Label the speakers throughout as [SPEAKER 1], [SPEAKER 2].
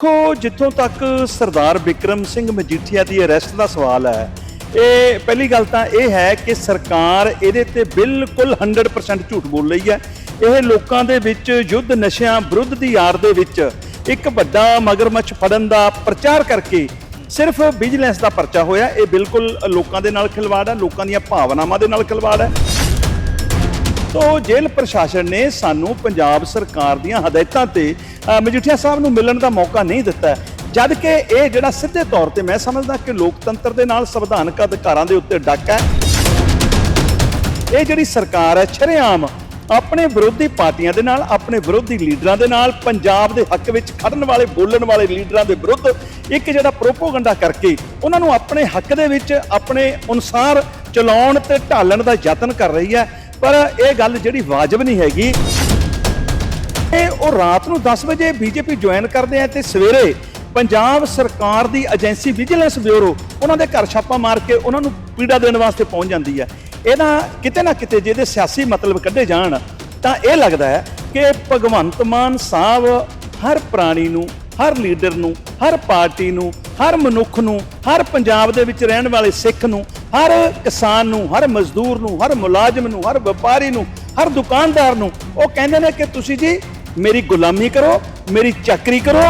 [SPEAKER 1] ਦੇਖੋ, ਜਿੱਥੋਂ ਤੱਕ ਸਰਦਾਰ ਵਿਕਰਮ ਸਿੰਘ ਮਜੀਠੀਆ ਦੀ ਅਰੈਸਟ ਦਾ ਸਵਾਲ ਹੈ, ਇਹ ਪਹਿਲੀ ਗੱਲ ਤਾਂ ਇਹ ਹੈ ਕਿ ਸਰਕਾਰ ਇਹਦੇ ਤੇ ਬਿਲਕੁਲ 100% ਝੂਠ ਬੋਲ ਰਹੀ ਹੈ। ਇਹ ਲੋਕਾਂ ਦੇ ਵਿੱਚ ਯੁੱਧ ਨਸ਼ਿਆਂ ਵਿਰੁੱਧ ਦੀ ਆੜ ਦੇ ਵਿੱਚ ਇੱਕ ਵੱਡਾ ਮਗਰਮੱਛ ਫੜਨ ਦਾ ਪ੍ਰਚਾਰ ਕਰਕੇ ਸਿਰਫ ਵਿਜੀਲੈਂਸ ਦਾ ਪਰਚਾ ਹੋਇਆ। ਇਹ ਬਿਲਕੁਲ ਲੋਕਾਂ ਦੇ ਨਾਲ ਖਿਲਵਾੜ ਹੈ, ਲੋਕਾਂ ਦੀਆਂ ਭਾਵਨਾਵਾਂ ਦੇ ਨਾਲ ਖਿਲਵਾੜ ਹੈ। ਤੋ ਜੇਲ੍ਹ ਪ੍ਰਸ਼ਾਸਨ ਨੇ ਸਾਨੂੰ ਪੰਜਾਬ ਸਰਕਾਰ ਦੀਆਂ ਹਦਾਇਤਾਂ ਤੇ ਮਜੀਠੀਆ ਸਾਹਿਬ ਨੂੰ ਮਿਲਣ ਦਾ ਮੌਕਾ ਨਹੀਂ ਦਿੱਤਾ ਹੈ। ਜਦ ਕਿ ਇਹ ਜਿਹੜਾ ਸਿੱਧੇ ਤੌਰ ਤੇ ਮੈਂ ਸਮਝਦਾ ਕਿ ਲੋਕਤੰਤਰ ਦੇ ਨਾਲ ਸੰਵਿਧਾਨਕ ਅਧਿਕਾਰਾਂ ਦੇ ਉੱਤੇ ਡੱਕ ਹੈ ਇਹ ਜਿਹੜੀ ਸਰਕਾਰ ਹੈ, ਛਰੇਆਮ ਆਪਣੇ ਵਿਰੋਧੀ ਪਾਰਟੀਆਂ ਦੇ ਨਾਲ, ਆਪਣੇ ਵਿਰੋਧੀ ਲੀਡਰਾਂ ਦੇ ਨਾਲ, ਪੰਜਾਬ ਦੇ ਹੱਕ ਵਿੱਚ ਖੜਨ ਵਾਲੇ, ਬੋਲਣ ਵਾਲੇ ਲੀਡਰਾਂ ਦੇ ਵਿਰੁੱਧ ਇੱਕ ਜਿਹੜਾ ਪ੍ਰੋਪੋਗੰਡਾ ਕਰਕੇ ਉਹਨਾਂ ਨੂੰ ਆਪਣੇ ਹੱਕ ਦੇ ਵਿੱਚ ਆਪਣੇ ਅਨੁਸਾਰ ਚਲਾਉਣ ਤੇ ਢਾਲਣ ਦਾ ਯਤਨ ਕਰ ਰਹੀ ਹੈ ਪਰ ਇਹ ਗੱਲ ਜਿਹੜੀ ਵਾਜਬ ਨਹੀਂ ਹੈਗੀ। ਇਹ ਉਹ ਰਾਤ ਨੂੰ 10 ਵਜੇ ਬੀਜੇਪੀ ਜੁਆਇਨ ਕਰਦੇ ਆ ਤੇ ਸਵੇਰੇ ਪੰਜਾਬ ਸਰਕਾਰ ਦੀ ਏਜੰਸੀ ਵਿਜੀਲੈਂਸ ਬਿਊਰੋ ਉਹਨਾਂ ਦੇ ਘਰ ਛਾਪਾ ਮਾਰ ਕੇ ਉਹਨਾਂ ਨੂੰ ਪੀੜਾ ਦੇਣ ਵਾਸਤੇ ਪਹੁੰਚ ਜਾਂਦੀ ਹੈ। ਇਹਦਾ ਕਿਤੇ ਨਾ ਕਿਤੇ ਜਿਹਦੇ ਸਿਆਸੀ ਮਤਲਬ ਕੱਢੇ ਜਾਣ, ਤਾਂ ਇਹ ਲੱਗਦਾ ਹੈ ਕਿ ਭਗਵੰਤ ਮਾਨ ਸਾਹਿਬ ਹਰ ਪ੍ਰਾਣੀ ਨੂੰ, ਹਰ ਲੀਡਰ ਨੂੰ, ਹਰ ਪਾਰਟੀ ਨੂੰ, ਹਰ ਮਨੁੱਖ ਨੂੰ, ਹਰ ਪੰਜਾਬ ਦੇ ਵਿੱਚ ਰਹਿਣ ਵਾਲੇ ਸਿੱਖ ਨੂੰ ਹਰ ਕਿਸਾਨ ਨੂੰ, ਹਰ ਮਜ਼ਦੂਰ ਨੂੰ, ਹਰ ਮੁਲਾਜ਼ਮ ਨੂੰ, ਹਰ ਵਪਾਰੀ ਨੂੰ, ਹਰ ਦੁਕਾਨਦਾਰ ਨੂੰ ਉਹ ਕਹਿੰਦੇ ਨੇ ਕਿ ਤੁਸੀਂ ਜੀ ਮੇਰੀ ਗੁਲਾਮੀ ਕਰੋ, ਮੇਰੀ ਚੱਕਰੀ ਕਰੋ।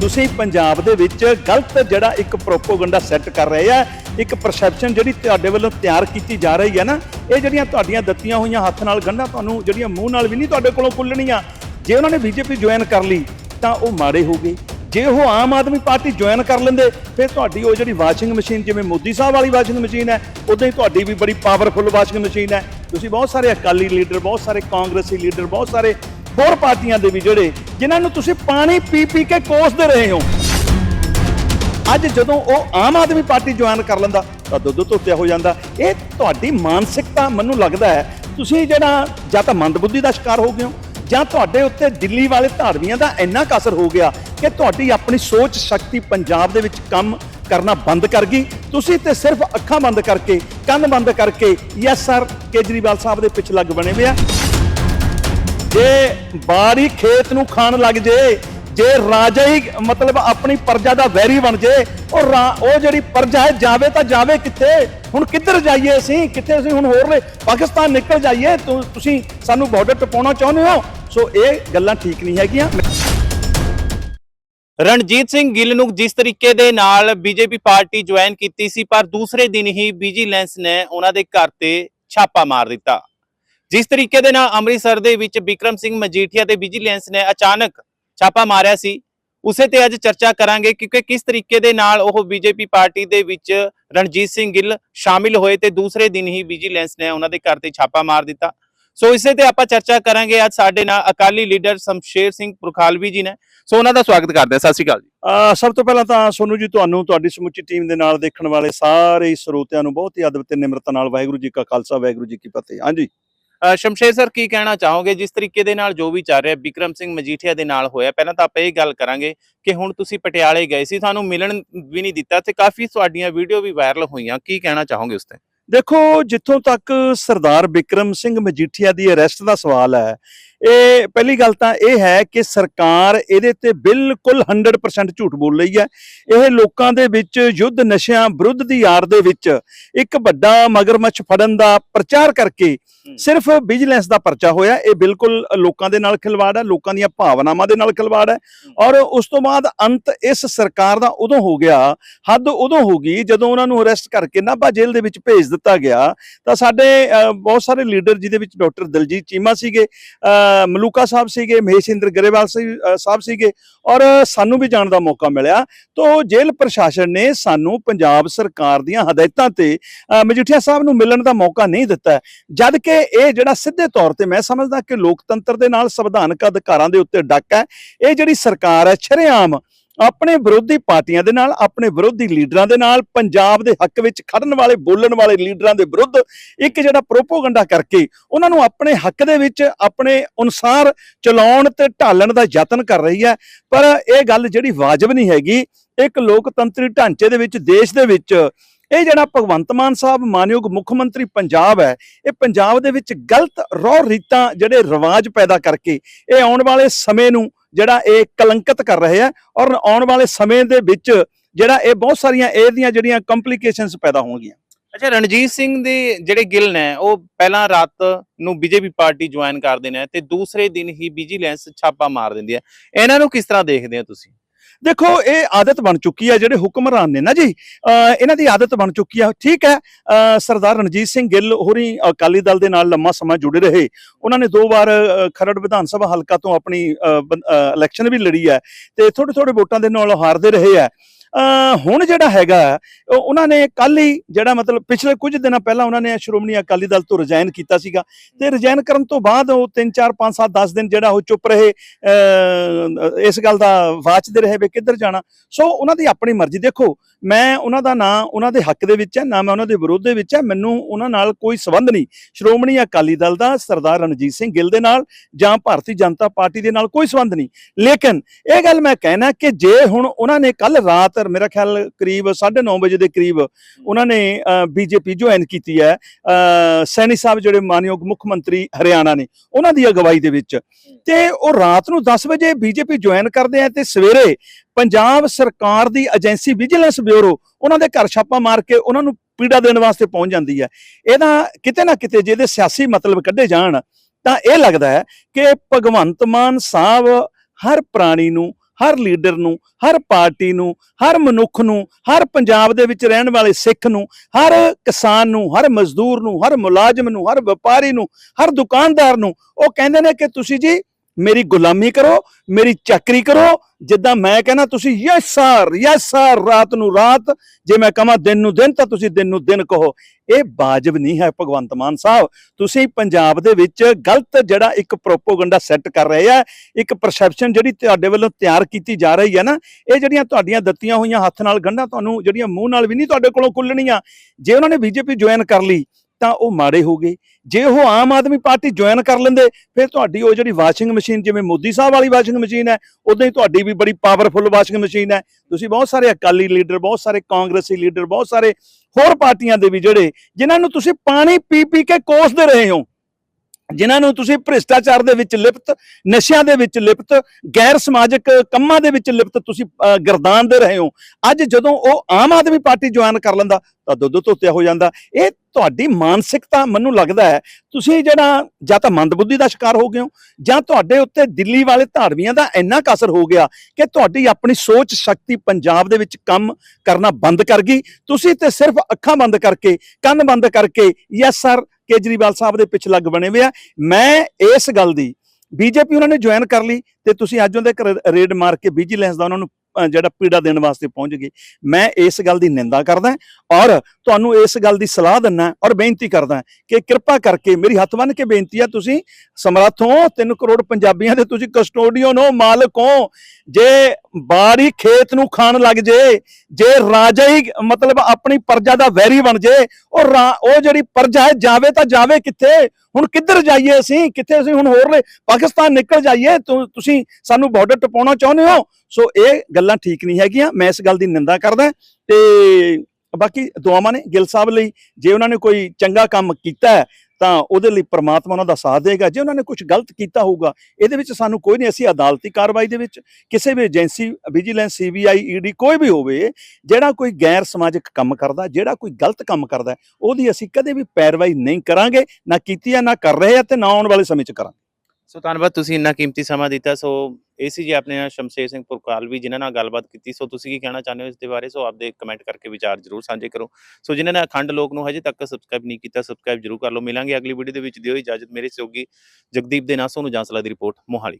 [SPEAKER 1] ਤੁਸੀਂ ਪੰਜਾਬ ਦੇ ਵਿੱਚ ਗਲਤ ਜਿਹੜਾ ਇੱਕ ਪ੍ਰੋਪੋਗੰਡਾ ਸੈੱਟ ਕਰ ਰਹੇ ਆ, ਇੱਕ ਪਰਸੈਪਸ਼ਨ ਜਿਹੜੀ ਤੁਹਾਡੇ ਵੱਲੋਂ ਤਿਆਰ ਕੀਤੀ ਜਾ ਰਹੀ ਹੈ ਨਾ, ਇਹ ਜਿਹੜੀਆਂ ਤੁਹਾਡੀਆਂ ਦਿੱਤੀਆਂ ਹੋਈਆਂ ਹੱਥ ਨਾਲ ਗੰਢਾਂ ਤੁਹਾਨੂੰ ਜਿਹੜੀਆਂ ਮੂੰਹ ਨਾਲ ਵੀ ਨਹੀਂ ਤੁਹਾਡੇ ਕੋਲੋਂ ਖੁੱਲਣੀਆਂ, ਜੇ ਉਹਨਾਂ ਨੇ ਬੀਜੇਪੀ ਜੁਆਇਨ ਕਰ ਲਈ, ਤਾਂ ਉਹ ਮਾੜੇ ਹੋ ਗਏ। ਜੇ ਉਹ ਆਮ ਆਦਮੀ ਪਾਰਟੀ ਜੁਆਇਨ ਕਰ ਲੈਂਦੇ, ਫਿਰ ਤੁਹਾਡੀ ਉਹ ਜਿਹੜੀ ਵਾਸ਼ਿੰਗ ਮਸ਼ੀਨ ਜਿਵੇਂ ਮੋਦੀ ਸਾਹਿਬ ਵਾਲੀ ਵਾਸ਼ਿੰਗ ਮਸ਼ੀਨ ਹੈ ਉਦਾਂ ਹੀ ਤੁਹਾਡੀ ਵੀ ਬੜੀ ਪਾਵਰਫੁੱਲ ਵਾਸ਼ਿੰਗ ਮਸ਼ੀਨ ਹੈ। ਤੁਸੀਂ ਬਹੁਤ ਸਾਰੇ ਅਕਾਲੀ ਲੀਡਰ ਬਹੁਤ ਸਾਰੇ ਕਾਂਗਰਸੀ ਲੀਡਰ ਬਹੁਤ ਸਾਰੇ ਹੋਰ ਪਾਰਟੀਆਂ ਦੇ ਵੀ ਜਿਹੜੇ, ਜਿਨ੍ਹਾਂ ਨੂੰ ਤੁਸੀਂ ਪਾਣੀ ਪੀ ਪੀ ਕੇ ਕੋਸਦੇ ਰਹੇ ਹੋ। ਅੱਜ ਜਦੋਂ ਉਹ ਆਮ ਆਦਮੀ ਪਾਰਟੀ ਜੁਆਇਨ ਕਰ ਲੈਂਦਾ, ਤਾਂ ਦੁੱਧ ਧੋਤਿਆ ਹੋ ਜਾਂਦਾ। ਇਹ ਤੁਹਾਡੀ ਮਾਨਸਿਕਤਾ ਮੈਨੂੰ ਲੱਗਦਾ ਹੈ, ਤੁਸੀਂ ਜਿਹੜਾ, ਜਾਂ ਤਾਂ ਮੰਦਬੁੱਧੀ ਦਾ ਸ਼ਿਕਾਰ ਹੋ ਗਏ ਹੋ, ਜਾਂ ਤੁਹਾਡੇ ਉੱਤੇ ਦਿੱਲੀ ਵਾਲੇ ਧਾਰਮੀਆਂ ਦਾ ਇੰਨਾ ਕਸਰ ਹੋ ਗਿਆ ਕਿ ਤੁਹਾਡੀ ਆਪਣੀ ਸੋਚ ਸ਼ਕਤੀ ਪੰਜਾਬ ਦੇ ਵਿੱਚ ਕੰਮ ਕਰਨਾ ਬੰਦ ਕਰ ਗਈ। ਤੁਸੀਂ ਤੇ ਸਿਰਫ ਅੱਖਾਂ ਬੰਦ ਕਰਕੇ, ਕੰਨ ਬੰਦ ਕਰਕੇ ਯੈਸ ਸਰ, ਕੇਜਰੀਵਾਲ ਸਾਹਿਬ ਦੇ ਪਿੱਛੇ ਲੱਗ ਬਣੇ ਹੋਏ ਜੇ ਬਾੜੀ ਖੇਤ ਨੂੰ ਖਾਣ ਲੱਗ ਜੇ ਜੇ ਰਾਜਾ ਹੀ ਮਤਲਬ ਆਪਣੀ ਪ੍ਰਜਾ ਦਾ ਵੈਰੀ ਬਣ ਜੇ, ਉਹ ਰਾ- ਉਹ ਜਿਹੜੀ ਪ੍ਰਜਾ ਹੈ, ਜਾਵੇ ਤਾਂ ਜਾਵੇ ਕਿੱਥੇ? ਹੁਣ ਕਿੱਧਰ ਜਾਈਏ ਅਸੀਂ? ਕਿੱਥੇ ਅਸੀਂ ਹੁਣ ਹੋਰ ਪਾਕਿਸਤਾਨ ਨਿਕਲ ਜਾਈਏ? ਤੁਸੀਂ ਸਾਨੂੰ ਬਾਰਡਰ ਟਪਾਉਣਾ ਚਾਹੁੰਦੇ ਹੋ? ਸੋ ਇਹ ਗੱਲਾਂ ਠੀਕ ਨਹੀਂ ਹੈਗੀਆਂ।
[SPEAKER 2] ਰਣਜੀਤ ਸਿੰਘ ਗਿੱਲ ਨੂੰ ਜਿਸ ਤਰੀਕੇ ਦੇ ਨਾਲ ਬੀਜੇਪੀ ਪਾਰਟੀ ਜੁਆਇਨ ਕੀਤੀ ਸੀ, ਪਰ ਦੂਸਰੇ ਦਿਨ ਹੀ ਵਿਜੀਲੈਂਸ ਨੇ ਉਹਨਾਂ ਦੇ ਘਰ ਤੇ ਛਾਪਾ ਮਾਰ ਦਿੱਤਾ। ਜਿਸ ਤਰੀਕੇ ਦੇ ਨਾਲ ਅੰਮ੍ਰਿਤਸਰ ਦੇ ਵਿੱਚ ਵਿਕਰਮ ਸਿੰਘ ਮਜੀਠੀਆ ਤੇ ਵਿਜੀਲੈਂਸ ਨੇ ਅਚਾਨਕ ਛਾਪਾ ਮਾਰਿਆ ਸੀ, ਉਸੇ ਤੇ ਅੱਜ ਚਰਚਾ ਕਰਾਂਗੇ ਕਿਉਂਕਿ ਕਿਸ ਤਰੀਕੇ ਦੇ ਨਾਲ ਉਹ ਬੀਜੇਪੀ ਪਾਰਟੀ ਦੇ ਵਿੱਚ ਰਣਜੀਤ ਸਿੰਘ ਗਿੱਲ ਸ਼ਾਮਿਲ ਹੋਏ ਤੇ ਦੂਸਰੇ ਦਿਨ ਹੀ ਵਿਜੀਲੈਂਸ ਨੇ ਉਹਨਾਂ ਦੇ ਘਰ ਤੇ ਛਾਪਾ ਮਾਰ ਦਿੱਤਾ। ਸੋ ਇਸੇ ਤੇ ਆਪਾਂ ਚਰਚਾ ਕਰਾਂਗੇ ਅੱਜ ਸਾਡੇ ਨਾਲ ਅਕਾਲੀ ਲੀਡਰ ਸ਼ਮਸ਼ੇਰ ਸਿੰਘ ਪੁਰਖਾਲਵੀ ਜੀ ਨੇ। ਸੋ ਉਹਨਾਂ ਦਾ ਸਵਾਗਤ ਕਰਦੇ ਹਾਂ। ਸਤਿ ਸ਼੍ਰੀ ਅਕਾਲ ਜੀ।
[SPEAKER 1] ਸਭ ਤੋਂ ਪਹਿਲਾਂ ਤਾਂ ਸੋਨੂ ਜੀ ਤੁਹਾਨੂੰ ਤੁਹਾਡੀ ਸਮੁੱਚੀ ਟੀਮ ਦੇ ਨਾਲ ਦੇਖਣ ਵਾਲੇ ਸਾਰੇ ਸਰੋਤਿਆਂ ਨੂੰ ਬਹੁਤ ਹੀ ਅਦਬ ਤੇ ਨਿਮਰਤਾ ਨਾਲ ਵਾਹਿਗੁਰੂ ਜੀ ਕਾ ਖਾਲਸਾ ਵਾਹਿਗੁਰੂ ਜੀ ਕੀ ਫਤਿਹ। ਹਾਂਜੀ।
[SPEAKER 2] ਸ਼ਮਸ਼ੇਰ ਸਰ ਕੀ ਕਹਿਣਾ ਚਾਹੋਗੇ? ਜਿਸ ਤਰੀਕੇ ਦੇ ਨਾਲ ਜੋ ਵੀ ਚੱਲ ਰਿਹਾ ਵਿਕਰਮ ਸਿੰਘ ਮਜੀਠੀਆ ਦੇ ਨਾਲ ਹੋਇਆ ਪਹਿਲਾਂ ਤਾਂ ਆਪਾਂ ਇਹ ਗੱਲ ਕਰਾਂਗੇ ਕਿ ਹੁਣ ਤੁਸੀਂ ਪਟਿਆਲੇ ਗਏ ਸੀ ਤੁਹਾਨੂੰ ਮਿਲਣ ਵੀ ਨਹੀਂ ਦਿੱਤਾ ਤੇ ਕਾਫੀ ਤੁਹਾਡੀਆਂ ਵੀਡੀਓ ਵੀ ਵਾਇਰਲ ਹੋਈਆਂ ਕੀ ਕਹਿਣਾ ਚਾਹੋਗੇ ਉਸ ਤੇ?
[SPEAKER 1] ਦੇਖੋ ਜਿੱਥੋਂ ਤੱਕ ਸਰਦਾਰ ਵਿਕਰਮ ਸਿੰਘ ਮਜੀਠੀਆ ਦੀ ਅਰੈਸਟ ਦਾ ਸਵਾਲ ਹੈ ਇਹ ਪਹਿਲੀ ਗੱਲ ਤਾਂ ਇਹ ਹੈ ਕਿ ਸਰਕਾਰ ਇਹਦੇ ਤੇ ਬਿਲਕੁਲ 100% ਝੂਠ ਬੋਲ ਰਹੀ ਹੈ। ਇਹ ਲੋਕਾਂ ਦੇ ਵਿੱਚ ਯੁੱਧ ਨਸ਼ਿਆਂ ਵਿਰੁੱਧ ਦੀ ਆੜ ਦੇ ਵਿੱਚ ਇੱਕ ਵੱਡਾ ਮਗਰਮੱਛ ਫੜਨ ਦਾ ਪ੍ਰਚਾਰ ਕਰਕੇ ਸਿਰਫ ਵਿਜੀਲੈਂਸ ਦਾ ਪਰਚਾ ਹੋਇਆ। ਇਹ ਬਿਲਕੁਲ ਲੋਕਾਂ ਦੇ ਨਾਲ ਖਿਲਵਾੜ ਹੈ ਲੋਕਾਂ ਦੀਆਂ ਭਾਵਨਾਵਾਂ ਦੇ ਨਾਲ ਖਿਲਵਾੜ ਹੈ। ਔਰ ਉਸ ਤੋਂ ਬਾਅਦ ਅੰਤ ਇਸ ਸਰਕਾਰ ਦਾ ਉਦੋਂ ਹੋ ਗਿਆ ਹੱਦ ਉਦੋਂ ਹੋ ਗਈ ਜਦੋਂ ਉਹਨਾਂ ਨੂੰ ਅਰੈਸਟ ਕਰਕੇ ਨਾਭਾ ਜੇਲ੍ਹ ਦੇ ਵਿੱਚ ਭੇਜ ਦਿੱਤਾ ਗਿਆ। ਤਾਂ ਸਾਡੇ ਬਹੁਤ ਸਾਰੇ ਲੀਡਰ ਜਿਹਦੇ ਵਿੱਚ ਡਾਕਟਰ ਦਲਜੀਤ ਚੀਮਾ ਸੀਗੇ ਮਲੂਕਾ ਸਾਹਿਬ ਸੀਗੇ, ਮਹੇਸ਼ਿੰਦਰ ਗਰੇਵਾਲ ਸੀ- ਸਾਹਿਬ ਸੀਗੇ ਔਰ ਸਾਨੂੰ ਵੀ ਜਾਣ ਦਾ ਮੌਕਾ ਮਿਲਿਆ ਤੋਂ ਜੇਲ੍ਹ ਪ੍ਰਸ਼ਾਸਨ ਨੇ ਸਾਨੂੰ ਪੰਜਾਬ ਸਰਕਾਰ ਦੀਆਂ ਹਦਾਇਤਾਂ ਤੇ ਮਜੀਠੀਆ ਸਾਹਿਬ ਨੂੰ ਮਿਲਣ ਦਾ ਮੌਕਾ ਨਹੀਂ ਦਿੱਤਾ ਹੈ। ਜਦ ਕਿ ਇਹ ਜਿਹੜਾ ਸਿੱਧੇ ਤੌਰ ਤੇ ਮੈਂ ਸਮਝਦਾ ਕਿ ਲੋਕਤੰਤਰ ਦੇ ਨਾਲ ਸੰਵਿਧਾਨਕ ਅਧਿਕਾਰਾਂ ਦੇ ਉੱਤੇ ਡੱਕ ਹੈ, ਇਹ ਜਿਹੜੀ ਸਰਕਾਰ ਹੈ, ਛਰੇਆਮ ਆਪਣੇ ਵਿਰੋਧੀ ਪਾਰਟੀਆਂ ਦੇ ਨਾਲ, ਆਪਣੇ ਵਿਰੋਧੀ ਲੀਡਰਾਂ ਦੇ ਨਾਲ, ਪੰਜਾਬ ਦੇ ਹੱਕ ਵਿੱਚ ਖੜਨ ਵਾਲੇ, ਬੋਲਣ ਵਾਲੇ ਲੀਡਰਾਂ ਦੇ ਵਿਰੁੱਧ ਇੱਕ ਜਿਹੜਾ ਪ੍ਰੋਪੋਗੰਡਾ ਕਰਕੇ ਉਹਨਾਂ ਨੂੰ ਆਪਣੇ ਹੱਕ ਦੇ ਵਿੱਚ ਆਪਣੇ ਅਨੁਸਾਰ ਚਲਾਉਣ ਤੇ ਢਾਲਣ ਦਾ ਯਤਨ ਕਰ ਰਹੀ ਹੈ। ਪਰ ਇਹ ਗੱਲ ਜਿਹੜੀ ਵਾਜਬ ਨਹੀਂ ਹੈਗੀ, ਇੱਕ ਲੋਕਤੰਤਰੀ ਢਾਂਚੇ ਦੇ ਵਿੱਚ, ਦੇਸ਼ ਦੇ ਵਿੱਚ, ਇਹ ਜਿਹੜਾ ਭਗਵੰਤ ਮਾਨ ਸਾਹਿਬ ਮਾਨਯੋਗ ਮੁੱਖ ਮੰਤਰੀ ਪੰਜਾਬ ਹੈ, ਇਹ ਪੰਜਾਬ ਦੇ ਵਿੱਚ ਗਲਤ ਰੌ ਰੀਤਾਂ ਜਿਹੜੇ ਰਿਵਾਜ ਪੈਦਾ ਕਰਕੇ, ਇਹ ਆਉਣ ਵਾਲੇ ਸਮੇਂ ਨੂੰ ਜਿਹੜਾ ਇਹ ਕਲੰਕਿਤ ਕਰ ਰਹੇ ਆ ਔਰ ਆਉਣ ਵਾਲੇ ਸਮੇਂ ਦੇ ਵਿੱਚ ਜਿਹੜਾ ਇਹ ਬਹੁਤ ਸਾਰੀਆਂ ਇਹਦੀਆਂ ਜਿਹੜੀਆਂ ਕੰਪਲਿਕੇਸ਼ਨਸ ਪੈਦਾ ਹੋਣਗੀਆਂ।
[SPEAKER 2] ਅੱਛਾ, ਰਣਜੀਤ ਸਿੰਘ ਦੇ ਜਿਹੜੇ ਗਿੱਲ ਨੇ, ਉਹ ਪਹਿਲਾਂ ਰਾਤ ਨੂੰ ਬੀਜੇਪੀ ਪਾਰਟੀ ਜੁਆਇਨ ਕਰਦੇ ਨੇ ਤੇ ਦੂਸਰੇ ਦਿਨ ਹੀ ਵਿਜੀਲੈਂਸ ਛਾਪਾ ਮਾਰ ਦਿੰਦੀ ਹੈ ਇਹਨਾਂ ਨੂੰ ਕਿਸ ਤਰ੍ਹਾਂ ਦੇਖਦੇ ਹੋ ਤੁਸੀਂ?
[SPEAKER 1] ਦੇਖੋ, ਇਹ ਆਦਤ ਬਣ ਚੁੱਕੀ ਹੈ ਜਿਹੜੇ ਹੁਕਮਰਾਨ ਨੇ ਨਾ ਜੀ। ਇਹਨਾਂ ਦੀ ਆਦਤ ਬਣ ਚੁੱਕੀ ਹੈ ਠੀਕ ਹੈ ਸਰਦਾਰ ਰਣਜੀਤ ਸਿੰਘ ਗਿੱਲ ਹੋਰੀ ਅਕਾਲੀ ਦਲ ਦੇ ਨਾਲ ਲੰਮਾ ਸਮਾਂ ਜੁੜੇ ਰਹੇ। ਉਹਨਾਂ ਨੇ ਦੋ ਵਾਰ ਖਰੜ ਵਿਧਾਨ ਸਭਾ ਹਲਕਾ ਤੋਂ ਆਪਣੀ ਇਲੈਕਸ਼ਨ ਵੀ ਲੜੀ ਹੈ ਤੇ ਥੋੜੇ ਥੋੜੇ ਵੋਟਾਂ ਦੇ ਨਾਲ ਹਾਰਦੇ ਰਹੇ ਹੈ। ਹੁਣ ਜਿਹੜਾ ਹੈਗਾ ਉਹਨਾਂ ਨੇ ਕੱਲ ਹੀ ਜਿਹੜਾ ਮਤਲਬ ਪਿਛਲੇ ਕੁਝ ਦਿਨਾਂ ਪਹਿਲਾਂ ਉਹਨਾਂ ਨੇ ਸ਼੍ਰੋਮਣੀ ਅਕਾਲੀ ਦਲ ਤੋਂ ਰਿਜ਼ਾਈਨ ਕੀਤਾ ਸੀਗਾ ਤੇ ਰਿਜ਼ਾਈਨ ਕਰਨ ਤੋਂ ਬਾਅਦ ਉਹ 3 4 5 7 10 ਦਿਨ ਜਿਹੜਾ ਉਹ ਚੁੱਪ ਰਹੇ ਇਸ ਗੱਲ ਦਾ ਵਾਚਦੇ ਰਹੇ ਵੀ ਕਿੱਧਰ ਜਾਣਾ। ਸੋ ਉਹਨਾਂ ਦੀ ਆਪਣੀ ਮਰਜ਼ੀ। ਦੇਖੋ, ਮੈਂ ਉਹਨਾਂ ਦਾ ਨਾਂ ਉਹਨਾਂ ਦੇ ਹੱਕ ਦੇ ਵਿੱਚ ਹੈ, ਨਾ ਮੈਂ ਉਹਨਾਂ ਦੇ ਵਿਰੋਧ ਦੇ ਵਿੱਚ ਹੈ, ਮੈਨੂੰ ਉਹਨਾਂ ਨਾਲ ਕੋਈ ਸਬੰਧ ਨਹੀਂ। ਸ਼੍ਰੋਮਣੀ ਅਕਾਲੀ ਦਲ ਦਾ ਸਰਦਾਰ ਰਣਜੀਤ ਸਿੰਘ ਗਿੱਲ ਦੇ ਨਾਲ ਜਾਂ ਭਾਰਤੀ ਜਨਤਾ ਪਾਰਟੀ ਦੇ ਨਾਲ ਕੋਈ ਸਬੰਧ ਨਹੀਂ। ਲੇਕਿਨ ਇਹ ਗੱਲ ਮੈਂ ਕਹਿਣਾ ਕਿ ਜੇ ਹੁਣ ਉਹਨਾਂ ਨੇ ਕੱਲ ਰਾਤ ਮੇਰਾ ਖਿਆਲ ਕਰੀਬ 9:30 ਵਜੇ ਦੇ ਕਰੀਬ ਉਹਨਾਂ ਨੇ ਬੀਜੇਪੀ ਜੁਆਇਨ ਕੀਤੀ ਹੈ। ਅਹ ਸੈਣੀ ਸਾਹਿਬ ਜਿਹੜੇ ਮਾਨਯੋਗ ਮੁੱਖ ਮੰਤਰੀ ਹਰਿਆਣਾ ਨੇ, ਉਹਨਾਂ ਦੀ ਅਗਵਾਈ ਦੇ ਵਿੱਚ। ਤੇ ਉਹ ਰਾਤ ਨੂੰ 10 ਵਜੇ ਬੀਜੇਪੀ ਜੁਆਇਨ ਕਰਦੇ ਆ ਤੇ ਸਵੇਰੇ ਪੰਜਾਬ ਸਰਕਾਰ ਦੀ ਏਜੰਸੀ ਵਿਜੀਲੈਂਸ ਬਿਊਰੋ ਉਹਨਾਂ ਦੇ ਘਰ ਛਾਪਾ ਮਾਰ ਕੇ ਉਹਨਾਂ ਨੂੰ ਪੀੜਾ ਦੇਣ ਵਾਸਤੇ ਪਹੁੰਚ ਜਾਂਦੀ ਹੈ। ਇਹਦਾ ਕਿਤੇ ਨਾ ਕਿਤੇ ਜੇ ਇਹਦੇ ਸਿਆਸੀ ਮਤਲਬ ਕੱਢੇ ਜਾਣ ਤਾਂ ਇਹ ਲੱਗਦਾ ਹੈ ਕਿ ਭਗਵੰਤ ਮਾਨ ਸਾਹਿਬ ਹਰ ਪ੍ਰਾਣੀ ਨੂੰ ਹਰ ਲੀਡਰ ਨੂੰ, ਹਰ ਪਾਰਟੀ ਨੂੰ, ਹਰ ਮਨੁੱਖ ਨੂੰ, ਹਰ ਪੰਜਾਬ ਦੇ ਵਿੱਚ ਰਹਿਣ ਵਾਲੇ ਸਿੱਖ ਨੂੰ, ਹਰ ਕਿਸਾਨ ਨੂੰ, ਹਰ ਮਜ਼ਦੂਰ ਨੂੰ, ਹਰ ਮੁਲਾਜ਼ਮ ਨੂੰ, ਹਰ ਵਪਾਰੀ ਨੂੰ, ਹਰ ਦੁਕਾਨਦਾਰ ਨੂੰ, ਉਹ ਕਹਿੰਦੇ ਨੇ ਕਿ ਤੁਸੀਂ ਜੀ ਮੇਰੀ ਗੁਲਾਮੀ ਕਰੋ, ਮੇਰੀ ਚੱਕਰੀ ਕਰੋ, ਜਿੱਦਾਂ ਮੈਂ ਕਹਿੰਦਾ ਤੁਸੀਂ ਯੈਸ ਸਰ ਯੈਸ ਸਰ, ਰਾਤ ਨੂੰ ਰਾਤ, ਜੇ ਮੈਂ ਕਹਾਂ ਦਿਨ ਨੂੰ ਦਿਨ ਤਾਂ ਤੁਸੀਂ ਦਿਨ ਨੂੰ ਦਿਨ ਕਹੋ। ਇਹ ਵਾਜਬ ਨਹੀਂ ਹੈ ਭਗਵੰਤ ਮਾਨ ਸਾਹਿਬ। ਤੁਸੀਂ ਪੰਜਾਬ ਦੇ ਵਿੱਚ ਗਲਤ ਜਿਹੜਾ ਇੱਕ ਪ੍ਰੋਪੋਗੰਡਾ ਸੈੱਟ ਕਰ ਰਹੇ ਆ, ਇੱਕ ਪਰਸੈਪਸ਼ਨ ਜਿਹੜੀ ਤੁਹਾਡੇ ਵੱਲੋਂ ਤਿਆਰ ਕੀਤੀ ਜਾ ਰਹੀ ਹੈ ਨਾ, ਇਹ ਜਿਹੜੀਆਂ ਤੁਹਾਡੀਆਂ ਦਿੱਤੀਆਂ ਹੋਈਆਂ ਹੱਥ ਨਾਲ ਗੰਢਾਂ, ਤੁਹਾਨੂੰ ਜਿਹੜੀਆਂ ਮੂੰਹ ਨਾਲ ਵੀ ਨਹੀਂ ਤੁਹਾਡੇ ਕੋਲੋਂ ਖੁੱਲਣੀਆਂ। ਜੇ ਉਹਨਾਂ ਨੇ ਬੀਜੇਪੀ ਜੁਆਇਨ ਕਰ ਲਈ ਤਾਂ ਉਹ ਮਾੜੇ ਹੋ ਗਏ। ਜੇ ਉਹ ਆਮ ਆਦਮੀ ਪਾਰਟੀ ਜੁਆਇਨ ਕਰ ਲੈਂਦੇ, ਫਿਰ ਤੁਹਾਡੀ ਉਹ ਜਿਹੜੀ ਵਾਸ਼ਿੰਗ ਮਸ਼ੀਨ ਜਿਵੇਂ ਮੋਦੀ ਸਾਹਿਬ ਵਾਲੀ ਵਾਸ਼ਿੰਗ ਮਸ਼ੀਨ ਹੈ ਉਦਾਂ ਹੀ ਤੁਹਾਡੀ ਵੀ ਬੜੀ ਪਾਵਰਫੁੱਲ ਵਾਸ਼ਿੰਗ ਮਸ਼ੀਨ ਹੈ। ਤੁਸੀਂ ਬਹੁਤ ਸਾਰੇ ਅਕਾਲੀ ਲੀਡਰ, ਬਹੁਤ ਸਾਰੇ ਕਾਂਗਰਸੀ ਲੀਡਰ, ਬਹੁਤ ਸਾਰੇ ਹੋਰ ਪਾਰਟੀਆਂ ਦੇ ਵੀ ਜਿਹੜੇ, ਜਿਨ੍ਹਾਂ ਨੂੰ ਤੁਸੀਂ ਪਾਣੀ ਪੀ ਪੀ ਕੇ ਕੋਸਦੇ ਰਹੇ ਹੋ। ਜਿਨ੍ਹਾਂ ਨੂੰ ਤੁਸੀਂ ਭ੍ਰਿਸ਼ਟਾਚਾਰ ਦੇ ਵਿੱਚ ਲਿਪਤ ਨਸ਼ਿਆਂ ਦੇ ਵਿੱਚ ਲਿਪਤ ਗੈਰ ਸਮਾਜਿਕ ਕੰਮਾਂ ਦੇ ਵਿੱਚ ਲਿਪਤ ਤੁਸੀਂ ਅਹ, ਗਰਦਾਨ ਦੇ ਰਹੇ ਹੋ। ਅੱਜ ਜਦੋਂ ਉਹ ਆਮ ਆਦਮੀ ਪਾਰਟੀ ਜੁਆਇਨ ਕਰ ਲੈਂਦਾ ਤਾਂ ਦੁੱਧ ਧੋਤਿਆ ਹੋ ਜਾਂਦਾ। ਇਹ ਤੁਹਾਡੀ ਮਾਨਸਿਕਤਾ ਮੈਨੂੰ ਲੱਗਦਾ ਹੈ ਤੁਸੀਂ ਜਿਹੜਾ ਜਾਂ ਤਾਂ ਮੰਦਬੁੱਧੀ ਦਾ ਸ਼ਿਕਾਰ ਹੋ ਗਏ ਹੋ ਜਾਂ ਤੁਹਾਡੇ ਉੱਤੇ ਦਿੱਲੀ ਵਾਲੇ ਧਾਰਮੀਆਂ ਦਾ ਇੰਨਾ ਕਸਰ ਹੋ ਗਿਆ ਕਿ ਤੁਹਾਡੀ ਆਪਣੀ ਸੋਚ ਸ਼ਕਤੀ ਪੰਜਾਬ ਦੇ ਵਿੱਚ ਕੰਮ ਕਰਨਾ ਬੰਦ ਕਰ ਗਈ। ਤੁਸੀਂ ਤੇ ਸਿਰਫ ਅੱਖਾਂ ਬੰਦ ਕਰਕੇ ਕੰਨ ਬੰਦ ਕਰਕੇ ਯੈਸ ਸਰ ਕੇਜਰੀਵਾਲ ਸਾਹਿਬ ਦੇ ਪਿੱਛੇ ਲੱਗ ਬਣੇ ਹੋਏ ਆ। ਮੈਂ ਇਸ ਗੱਲ ਦੀ ਬੀਜੇਪੀ ਉਹਨਾਂ ਨੇ ਜੁਆਇਨ ਕਰ ਲਈ ਤੇ ਤੁਸੀਂ ਅੱਜ ਉਹਦੇ ਘਰ ਰੇਡ ਮਾਰ ਕੇ ਵਿਜੀਲੈਂਸ ਦਾ ਉਹਨਾਂ ਨੂੰ ਜਿਹੜਾ ਪੀੜਾ ਦੇਣ ਵਾਸਤੇ ਪਹੁੰਚ ਗਏ। ਮੈਂ ਇਸ ਗੱਲ ਦੀ ਨਿੰਦਾ ਕਰਦਾ ਔਰ ਤੁਹਾਨੂੰ ਇਸ ਗੱਲ ਦੀ ਸਲਾਹ ਦਿੰਦਾ ਔਰ ਬੇਨਤੀ ਕਰਦਾ ਕਿ ਕਿਰਪਾ ਕਰਕੇ ਮੇਰੀ ਹੱਥ ਬੰਨ੍ਹ ਕੇ ਬੇਨਤੀ ਆ, ਤੁਸੀਂ ਸਮਰੱਥ ਹੋ 3 ਕਰੋੜ ਪੰਜਾਬੀਆਂ ਦੇ ਤੁਸੀਂ ਕਸਟੋਡੀਅਨ ਹੋ, ਮਾਲਕ ਹੋ। ਜੇ ਬਾੜੀ ਖੇਤ ਨੂੰ ਖਾਣ ਲੱਗ ਜੇ ਜੇ ਰਾਜਾ ਹੀ ਮਤਲਬ ਆਪਣੀ ਪ੍ਰਜਾ ਦਾ ਵੈਰੀ ਬਣ ਜੇ, ਉਹ ਉਹ ਜਿਹੜੀ ਪ੍ਰਜਾ ਹੈ, ਜਾਵੇ ਤਾਂ ਜਾਵੇ ਕਿੱਥੇ? ਹੁਣ ਕਿੱਧਰ ਜਾਈਏ ਅਸੀਂ? ਕਿੱਥੇ ਅਸੀਂ ਹੁਣ ਹੋਰ ਪਾਕਿਸਤਾਨ ਨਿਕਲ ਜਾਈਏ? ਤੁ- ਤੁਸੀਂ ਸਾਨੂੰ ਬਾਰਡਰ ਟਪਾਉਣਾ ਚਾਹੁੰਦੇ ਹੋ? ਸੋ ਇਹ ਗੱਲਾਂ ਠੀਕ ਨਹੀਂ ਹੈਗੀਆਂ। ਮੈਂ ਇਸ ਗੱਲ ਦੀ ਨਿੰਦਾ ਕਰਦਾ ਤੇ ਬਾਕੀ ਦੁਆਵਾਂ ਨੇ ਗਿੱਲ ਸਾਹਿਬ ਲਈ। ਜੇ ਉਹਨਾਂ ਨੇ ਕੋਈ ਚੰਗਾ ਕੰਮ ਕੀਤਾ ਤਾਂ ਉਹਦੇ ਲਈ ਪ੍ਰਮਾਤਮਾ ਉਹਨਾਂ ਦਾ ਸਾਥ ਦੇਗਾ। ਜੇ ਉਹਨਾਂ ਨੇ ਕੁਝ ਗਲਤ ਕੀਤਾ ਹੋਊਗਾ, ਇਹਦੇ ਵਿੱਚ ਸਾਨੂੰ ਕੋਈ ਨਹੀਂ, ਅਸੀਂ ਅਦਾਲਤੀ ਕਾਰਵਾਈ ਦੇ ਵਿੱਚ, ਕਿਸੇ ਵੀ ਏਜੰਸੀ, ਵਿਜੀਲੈਂਸ, ਸੀਬੀਆਈ, ਈਡੀ ਕੋਈ ਵੀ ਹੋਵੇ, ਜਿਹੜਾ ਕੋਈ ਗੈਰ ਸਮਾਜਿਕ ਕੰਮ ਕਰਦਾ, ਜਿਹੜਾ ਕੋਈ ਗਲਤ ਕੰਮ ਕਰਦਾ, ਉਹਦੀ ਅਸੀਂ ਕਦੇ ਵੀ ਪੈਰਵਾਈ ਨਹੀਂ ਕਰਾਂਗੇ, ਨਾ ਕੀਤੀ ਹੈ, ਨਾ ਕਰ ਰਹੇ ਆ ਤੇ ਨਾ ਆਉਣ ਵਾਲੇ ਸਮੇਂ 'ਚ ਕਰਾਂਗੇ।
[SPEAKER 2] ਸੋ ਧੰਨਵਾਦ, ਤੁਸੀਂ ਇੰਨਾ ਕੀਮਤੀ ਸਮਾਂ ਦਿੱਤਾ, ਸੋ ਇਹ ਸੀ ਜੀ ਆਪਣੇ ਨਾਲ ਸ਼ਮਸ਼ੇਰ ਸਿੰਘ ਪੁਰਕਾਲ ਵੀ ਜਿਨ੍ਹਾਂ ਨਾਲ ਗੱਲਬਾਤ ਕੀਤੀ, ਸੋ ਤੁਸੀਂ ਕੀ ਕਹਿਣਾ ਚਾਹੁੰਦੇ ਹੋ ਇਸ ਦੇ ਬਾਰੇ? ਸੋ ਆਪਦੇ ਕਮੈਂਟ ਕਰਕੇ ਵਿਚਾਰ ਜ਼ਰੂਰ ਸਾਂਝੇ ਕਰੋ। ਸੋ ਜਿਨ੍ਹਾਂ ਨੇ ਅਖੰਡ ਲੋਕ ਨੂੰ ਹਜੇ ਤੱਕ ਸਬਸਕ੍ਰਾਈਬ ਨਹੀਂ ਕੀਤਾ ਸਬਸਕ੍ਰਾਈਬ ਜ਼ਰੂਰ ਕਰ ਲਓ। ਮਿਲਾਂਗੇ ਅਗਲੀ ਵੀਡੀਓ ਦੇ ਵਿੱਚ। ਦਿਓ ਇਜਾਜ਼ਤ ਮੇਰੇ ਸਹਿਯੋਗੀ ਜਗਦੀਪ ਦੇ ਨਾਲ ਸੋਨੂੰ ਜਾਂਸਲਾ ਦੀ ਰਿਪੋਰਟ ਮੋਹਾਲੀ।